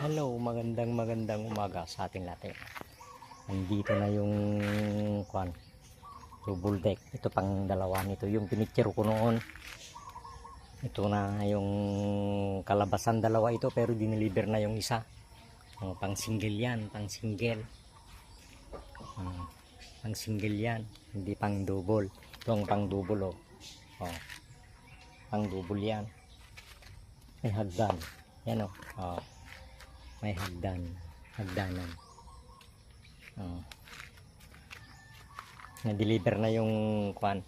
Hello, magandang magandang umaga sa ating lahat. Nandito na yung kwan, double deck. Ito pang dalawa nito. Yung pinicture ko noon. Ito na yung kalabasan dalawa ito pero dineliver na yung isa. Oh, pang single yan, pang single. Ah, pang single yan, hindi pang double. Ito ang pang double oh. oh. Pang double yan. May hagdan. Yan oh. oh may hagdan. Hagdanan. Oh. na-deliver na yung kwan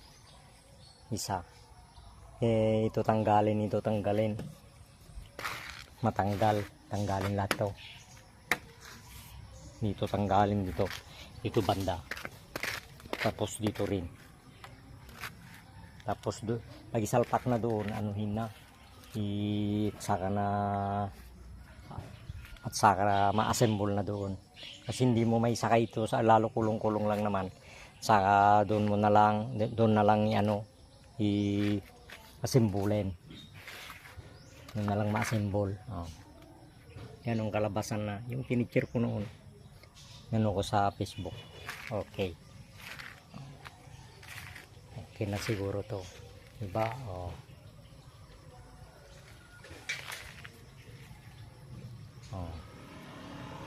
isa. Eh ito tanggalin ito tanggalin. Matanggal. Tanggalin lahat to. Dito tanggalin dito. Dito banda. Tapos dito rin. Tapos do pag isalpak na doon anuhin na. I saka na at saka ma-assemble na doon. Kasi hindi mo may saka ito sa lalo kulong-kulong lang naman. Saka doon mo na lang doon na lang ano i assembulen doon na lang ma-assemble. Oh. yan ang kalabasan na yung pinicture ko noon. Ano ko sa facebook. Okay. Okay na siguro to. Diba? Oh